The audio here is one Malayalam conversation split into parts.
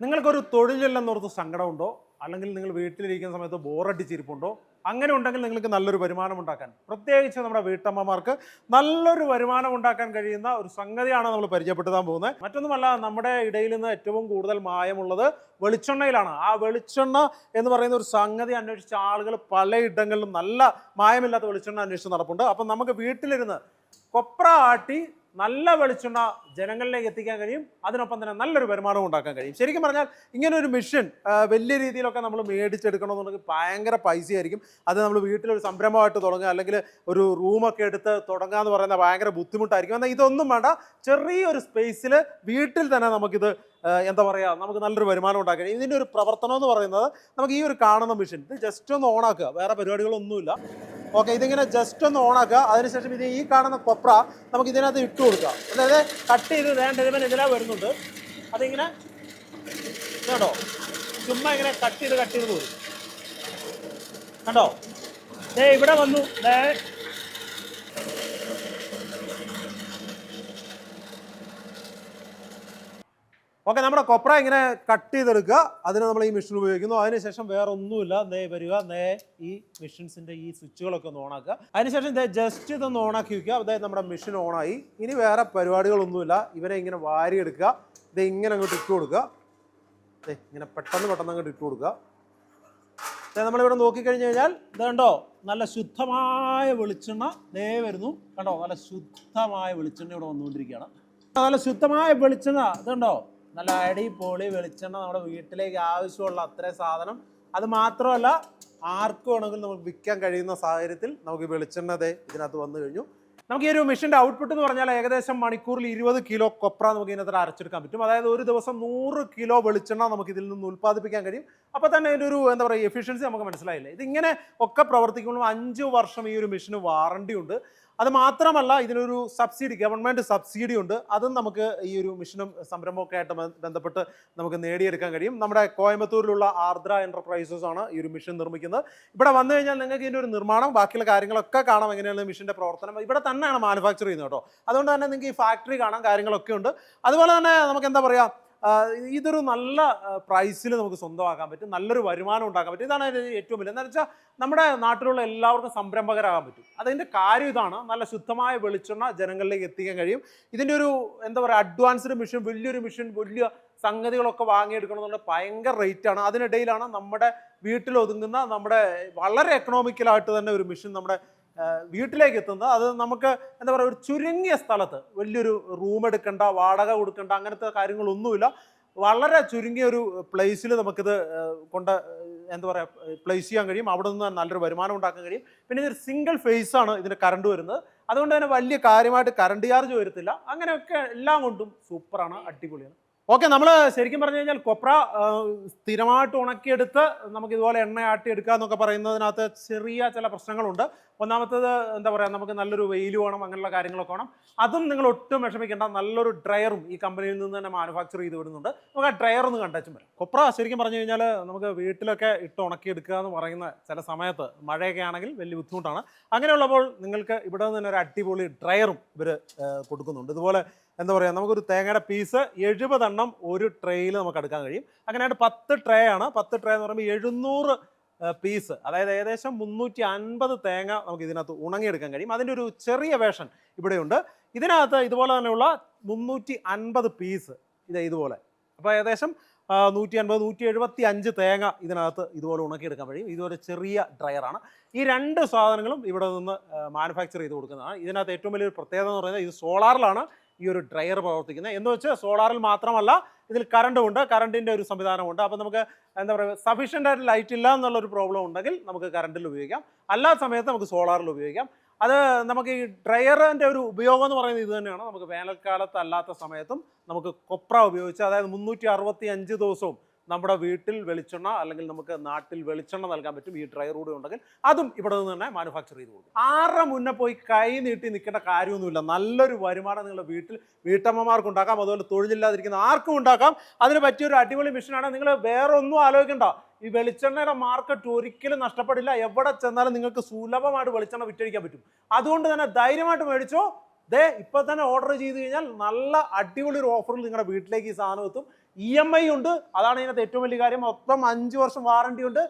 നിങ്ങൾക്കൊരു തൊഴിലില്ലെന്നോർത്ത് സങ്കടമുണ്ടോ? അല്ലെങ്കിൽ നിങ്ങൾ വീട്ടിലിരിക്കുന്ന സമയത്ത് ബോറടിച്ചിരിപ്പുണ്ടോ? അങ്ങനെ ഉണ്ടെങ്കിൽ നിങ്ങൾക്ക് നല്ലൊരു വരുമാനം ഉണ്ടാക്കാൻ പ്രത്യേകിച്ച് നമ്മുടെ വീട്ടമ്മമാർക്ക് നല്ലൊരു വരുമാനം ഉണ്ടാക്കാൻ കഴിയുന്ന ഒരു സംഗതിയാണ് നമ്മൾ പരിചയപ്പെടുത്താൻ പോകുന്നത്. മറ്റൊന്നുമല്ല നമ്മുടെ ഇടയിൽ നിന്ന് ഏറ്റവും കൂടുതൽ മായമുള്ളത് വെളിച്ചെണ്ണയിലാണ്. ആ വെളിച്ചെണ്ണ എന്ന് പറയുന്ന ഒരു സംഗതി അന്വേഷിച്ച ആളുകൾ പലയിടങ്ങളിലും നല്ല മായമില്ലാത്ത വെളിച്ചെണ്ണ അന്വേഷിച്ച് നടപ്പുണ്ട്. അപ്പം നമുക്ക് വീട്ടിലിരുന്ന് കൊപ്ര ആട്ടി നല്ല വെളിച്ചെണ്ണ ജനങ്ങളിലേക്ക് എത്തിക്കാൻ കഴിയും. അതിനൊപ്പം തന്നെ നല്ലൊരു വരുമാനവും ഉണ്ടാക്കാൻ കഴിയും. ശരിക്കും പറഞ്ഞാൽ ഇങ്ങനെ ഒരു മിഷൻ വലിയ രീതിയിലൊക്കെ നമ്മൾ മേടിച്ചെടുക്കണമെന്നുണ്ടെങ്കിൽ ഭയങ്കര പൈസയായിരിക്കും. അത് നമ്മൾ വീട്ടിലൊരു സംരംഭമായിട്ട് തുടങ്ങുക അല്ലെങ്കിൽ ഒരു റൂമൊക്കെ എടുത്ത് തുടങ്ങുക എന്ന് പറയുന്ന ഭയങ്കര ബുദ്ധിമുട്ടായിരിക്കും. എന്നാൽ ഇതൊന്നും വേണ്ട. ചെറിയൊരു സ്പേസിൽ വീട്ടിൽ തന്നെ നമുക്കിത് എന്താ പറയുക നമുക്ക് നല്ലൊരു വരുമാനം ഉണ്ടാക്കാൻ. ഇതിന്റെ ഒരു പ്രവർത്തനം എന്ന് പറയുന്നത് നമുക്ക് ഈ ഒരു കാണുന്ന മിഷൻ ഇത് ജസ്റ്റ് ഒന്ന് ഓണാക്കുക വേറെ പരിപാടികളൊന്നുമില്ല. ഓക്കെ ഇതിങ്ങനെ ജസ്റ്റ് ഒന്ന് ഓണാക്കുക അതിനുശേഷം ഇത് ഈ കാണുന്ന കൊപ്ര നമുക്ക് ഇതിനകത്ത് ഇട്ട് കൊടുക്കാം. അതായത് കട്ട് ചെയ്ത് വേണ്ട ഇതിന് ഇതിലാ വരുന്നുണ്ട് അതിങ്ങനെ കേട്ടോ ചുമ്മാ ഇങ്ങനെ കട്ട് ചെയ്ത് കട്ട് ചെയ്ത് പോകും കണ്ടോ? ദേ ഇവിടെ വന്നു. ദേ ഓക്കെ നമ്മുടെ കൊപ്ര ഇങ്ങനെ കട്ട് ചെയ്തെടുക്കുക. അതിന് നമ്മൾ ഈ മെഷീൻ ഉപയോഗിക്കുന്നു. അതിനുശേഷം വേറെ ഒന്നുമില്ല നേ വരിക. നേ ഈ മെഷീൻസിന്റെ ഈ സ്വിച്ചുകളൊക്കെ ഒന്ന് ഓണാക്കുക അതിനുശേഷം ദേ ജസ്റ്റ് ഇതൊന്ന് ഓണാക്കി വയ്ക്കുക അതായത് നമ്മുടെ മെഷീൻ ഓണായി ഇനി വേറെ പരിപാടികളൊന്നുമില്ല. ഇവരെ ഇങ്ങനെ വാരിയെടുക്കുക. ഇത് ഇങ്ങനെ അങ്ങോട്ട് ഇട്ട് കൊടുക്കുക. ഇങ്ങനെ പെട്ടെന്ന് പെട്ടെന്ന് അങ്ങോട്ട് ഇട്ട് കൊടുക്കുക. നമ്മളിവിടെ നോക്കിക്കഴിഞ്ഞ് കഴിഞ്ഞാൽ ഇത് കണ്ടോ? നല്ല ശുദ്ധമായ വെളിച്ചെണ്ണ ദേ വരുന്നു. കണ്ടോ? നല്ല ശുദ്ധമായ വെളിച്ചെണ്ണ ഇവിടെ വന്നുകൊണ്ടിരിക്കുകയാണ്. നല്ല ശുദ്ധമായ വെളിച്ചെണ്ണ. ഇതുണ്ടോ നല്ല അടിപൊളി വെളിച്ചെണ്ണ നമ്മുടെ വീട്ടിലേക്ക് ആവശ്യമുള്ള അത്രയും സാധനം. അത് മാത്രമല്ല ആർക്കും വേണമെങ്കിലും നമുക്ക് വിൽക്കാൻ കഴിയുന്ന സാഹചര്യത്തിൽ നമുക്ക് വെളിച്ചെണ്ണ ഇതിനകത്ത് വന്നു കഴിഞ്ഞു. നമുക്ക് ഈ ഒരു മെഷീന്റെ ഔട്ട്പുട്ട് എന്ന് പറഞ്ഞാൽ ഏകദേശം മണിക്കൂറിൽ ഇരുപത് കിലോ കൊപ്ര നമുക്ക് ഇതിനകത്ത് അരച്ചെടുക്കാൻ പറ്റും. അതായത് ഒരു ദിവസം നൂറ് കിലോ വെളിച്ചെണ്ണ നമുക്ക് ഇതിൽ നിന്ന് ഉൽപ്പാദിപ്പിക്കാൻ കഴിയും. അപ്പോൾ തന്നെ ഇതിന്റെ ഒരു എന്താ പറയുക എഫിഷ്യൻസി നമുക്ക് മനസ്സിലായില്ലേ? ഇതിങ്ങനെ ഒക്കെ പ്രവർത്തിക്കുമ്പോൾ അഞ്ച് വർഷം ഈ ഒരു മെഷീന് വാറണ്ടി ഉണ്ട്. അത് മാത്രമല്ല ഇതിനൊരു സബ്സിഡി ഗവൺമെന്റ് സബ്സിഡി ഉണ്ട്. അതും നമുക്ക് ഈ ഒരു മിഷനും സംരംഭമൊക്കെ ആയിട്ട് ബന്ധപ്പെട്ട് നമുക്ക് നേടിയെടുക്കാൻ കഴിയും. നമ്മുടെ കോയമ്പത്തൂരിലുള്ള ആർദ്ര എന്റർപ്രൈസസ് ആണ് ഈ ഒരു മിഷൻ നിർമ്മിക്കുന്നത്. ഇവിടെ വന്നു കഴിഞ്ഞാൽ നിങ്ങൾക്ക് ഇതിന്റെ ഒരു നിർമ്മാണം ബാക്കിയുള്ള കാര്യങ്ങളൊക്കെ കാണാം എങ്ങനെയാണ് മിഷന്റെ പ്രവർത്തനം. ഇവിടെ തന്നെയാണ് മാനുഫാക്ചർ ചെയ്യുന്നത് കേട്ടോ. അതുകൊണ്ട് തന്നെ നിങ്ങൾക്ക് ഈ ഫാക്ടറി കാണാം കാര്യങ്ങളൊക്കെ ഉണ്ട്. അതുപോലെ തന്നെ നമുക്ക് എന്താ പറയുക ഇതൊരു നല്ല പ്രൈസിൽ നമുക്ക് സ്വന്തമാക്കാൻ പറ്റും. നല്ലൊരു വരുമാനം ഉണ്ടാക്കാൻ പറ്റും. ഇതാണ് അതിന്റെ ഏറ്റവും വലിയ. എന്താണെന്ന് വെച്ചാൽ നമ്മുടെ നാട്ടിലുള്ള എല്ലാവർക്കും സംരംഭകരാകാൻ പറ്റും. അതിന്റെ കാര്യം ഇതാണ്. നല്ല ശുദ്ധമായ വെളിച്ചെണ്ണ ജനങ്ങളിലേക്ക് എത്തിക്കാൻ കഴിയും. ഇതിന്റെ ഒരു എന്താ പറയുക അഡ്വാൻസ്ഡ് മിഷൻ വലിയൊരു മിഷൻ വലിയ സംഗതികളൊക്കെ വാങ്ങിയെടുക്കണമെന്നുള്ള ഭയങ്കര റേറ്റാണ് അതിനിടയിലാണ് നമ്മുടെ വീട്ടിൽ ഒതുങ്ങുന്ന നമ്മുടെ വളരെ എക്കണോമിക്കലായിട്ട് തന്നെ ഒരു മിഷൻ നമ്മുടെ വീട്ടിലേക്ക് എത്തുന്നത് അത് നമുക്ക് എന്താ പറയുക ഒരു ചുരുങ്ങിയ സ്ഥലത്ത് വലിയൊരു റൂം എടുക്കണ്ട വാടക കൊടുക്കണ്ട അങ്ങനത്തെ കാര്യങ്ങളൊന്നുമില്ല. വളരെ ചുരുങ്ങിയ ഒരു പ്ലേസിൽ നമുക്കിത് കൊണ്ട് എന്താ പറയുക പ്ലേസ് ചെയ്യാൻ കഴിയും. അവിടെ നിന്ന് നല്ലൊരു വരുമാനം ഉണ്ടാക്കാൻ കഴിയും. പിന്നെ ഇതൊരു സിംഗിൾ ഫേസ് ആണ് ഇതിന് കറണ്ട് വരുന്നത്. അതുകൊണ്ട് തന്നെ വലിയ കാര്യമായിട്ട് കറണ്ട് ചാർജ് വരത്തില്ല. അങ്ങനെയൊക്കെ എല്ലാം കൊണ്ടും സൂപ്പറാണ് അടിപൊളിയാണ്. ഓക്കെ നമ്മൾ ശരിക്കും പറഞ്ഞു കഴിഞ്ഞാൽ കൊപ്ര സ്ഥിരമായിട്ട് ഉണക്കിയെടുത്ത് നമുക്ക് ഇതുപോലെ എണ്ണ ആട്ടിയെടുക്കുക എന്നൊക്കെ പറയുന്നതിനകത്ത് ചെറിയ ചില പ്രശ്നങ്ങളുണ്ട്. ഒന്നാമത്തേത് എന്താ പറയുക നമുക്ക് നല്ലൊരു വെയിൽ വേണം അങ്ങനെയുള്ള കാര്യങ്ങളൊക്കെ വേണം. അതും നിങ്ങൾ ഒട്ടും വിഷമിക്കേണ്ട നല്ലൊരു ഡ്രയറും ഈ കമ്പനിയിൽ നിന്ന് തന്നെ മാനുഫാക്ചർ ചെയ്ത് വരുന്നുണ്ട് നമുക്ക് ആ ഡ്രയർ ഒന്ന് കണ്ടച്ചും വരാം. കൊപ്ര ശരിക്കും പറഞ്ഞു കഴിഞ്ഞാൽ നമുക്ക് വീട്ടിലൊക്കെ ഇട്ട് ഉണക്കിയെടുക്കുക എന്ന് പറയുന്ന ചില സമയത്ത് മഴയൊക്കെ ആണെങ്കിൽ വലിയ ബുദ്ധിമുട്ടാണ്. അങ്ങനെയുള്ളപ്പോൾ നിങ്ങൾക്ക് ഇവിടെ നിന്ന് തന്നെ ഒരു അടിപൊളി ഡ്രയറും ഇവർ കൊടുക്കുന്നുണ്ട്. ഇതുപോലെ എന്താ പറയുക നമുക്കൊരു തേങ്ങയുടെ പീസ് എഴുപതെണ്ണം ഒരു ട്രേയിൽ നമുക്ക് എടുക്കാൻ കഴിയും. അങ്ങനെയായിട്ട് പത്ത് ട്രേ ആണ് പത്ത് ട്രേ എന്ന് പറയുമ്പോൾ എഴുന്നൂറ് പീസ്. അതായത് ഏകദേശം മുന്നൂറ്റി അൻപത് തേങ്ങ നമുക്ക് ഇതിനകത്ത് ഉണങ്ങിയെടുക്കാൻ കഴിയും. അതിന്റെ ഒരു ചെറിയ വേഷൻ ഇവിടെയുണ്ട്. ഇതിനകത്ത് ഇതുപോലെ തന്നെയുള്ള മുന്നൂറ്റി അൻപത് പീസ് ഇത് ഇതുപോലെ. അപ്പോൾ ഏകദേശം നൂറ്റി അൻപത് നൂറ്റി എഴുപത്തി അഞ്ച് തേങ്ങ ഇതിനകത്ത് ഇതുപോലെ ഉണക്കിയെടുക്കാൻ കഴിയും. ഇതുപോലെ ചെറിയ ഡ്രയറാണ് ഈ രണ്ട് സാധനങ്ങളും ഇവിടെ നിന്ന് മാനുഫാക്ചർ ചെയ്ത് കൊടുക്കുന്നതാണ്. ഇതിനകത്ത് ഏറ്റവും വലിയൊരു പ്രത്യേകത എന്ന് പറയുന്നത് ഇത് സോളാറിലാണ് ഈ ഒരു ഡ്രയർ പ്രവർത്തിക്കുന്നത്. എന്ന് വെച്ച് സോളാറിൽ മാത്രമല്ല ഇതിൽ കറണ്ടും ഉണ്ട്. കറണ്ടിന്റെ ഒരു സംവിധാനമുണ്ട്. അപ്പോൾ നമുക്ക് എന്താ പറയുക സഫീഷ്യന്റ് ആയിട്ട് ലൈറ്റ് ഇല്ല എന്നുള്ളൊരു പ്രോബ്ലം ഉണ്ടെങ്കിൽ നമുക്ക് കറണ്ടിൽ ഉപയോഗിക്കാം. അല്ലാത്ത സമയത്ത് നമുക്ക് സോളാറിൽ ഉപയോഗിക്കാം. അത് നമുക്ക് ഈ ഡ്രയറിന്റെ ഒരു ഉപയോഗം എന്ന് പറയുന്നത് ഇത് തന്നെയാണ്. നമുക്ക് വേനൽക്കാലത്ത് അല്ലാത്ത സമയത്തും നമുക്ക് കൊപ്ര ഉപയോഗിച്ച് അതായത് മുന്നൂറ്റി അറുപത്തി അഞ്ച് ദിവസവും നമ്മുടെ വീട്ടിൽ വെളിച്ചെണ്ണ അല്ലെങ്കിൽ നമുക്ക് നാട്ടിൽ വെളിച്ചെണ്ണ നൽകാൻ പറ്റും ഈ ഡ്രൈ റൂഡ് ഉണ്ടെങ്കിൽ അതും ഇവിടെ നിന്ന് തന്നെ മാനുഫാക്ചർ ചെയ്ത് കൊടുക്കും. ആരുടെ മുന്നേ പോയി കൈ നീട്ടി നിൽക്കേണ്ട കാര്യമൊന്നുമില്ല. നല്ലൊരു വരുമാനം നിങ്ങളുടെ വീട്ടിൽ വീട്ടമ്മമാർക്ക് ഉണ്ടാക്കാം. അതുപോലെ തൊഴിലില്ലാതിരിക്കുന്ന ആർക്കും ഉണ്ടാക്കാം. അതിന് പറ്റിയൊരു അടിപൊളി മിഷനാണ് നിങ്ങൾ വേറെ ഒന്നും ആലോചിക്കണ്ട. ഈ വെളിച്ചെണ്ണയുടെ മാർക്കറ്റ് ഒരിക്കലും നഷ്ടപ്പെടില്ല. എവിടെ ചെന്നാലും നിങ്ങൾക്ക് സുലഭമായിട്ട് വെളിച്ചെണ്ണ വിറ്റഴിക്കാൻ പറ്റും. അതുകൊണ്ട് തന്നെ ധൈര്യമായിട്ട് മേടിച്ചോ. ദേ ഇപ്പൊ തന്നെ ഓർഡർ ചെയ്ത് കഴിഞ്ഞാൽ നല്ല അടിപൊളി ഒരു ഓഫറിൽ നിങ്ങളുടെ വീട്ടിലേക്ക് ഈ സാധനം എത്തും. ഇ എം ഐ ഉണ്ട്. അതാണ് ഇതിനകത്ത് ഏറ്റവും വലിയ കാര്യം. മൊത്തം അഞ്ച് വർഷം വാറണ്ടി ഉണ്ട്.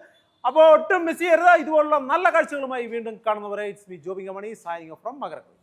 അപ്പോൾ ഒട്ടും മിസ് ചെയ്യരുത്. ഇതുപോലുള്ള നല്ല കാഴ്ചകളുമായി വീണ്ടും കാണുന്നവരെ it's me Jobin money സായിങ് from Makarakuzhi.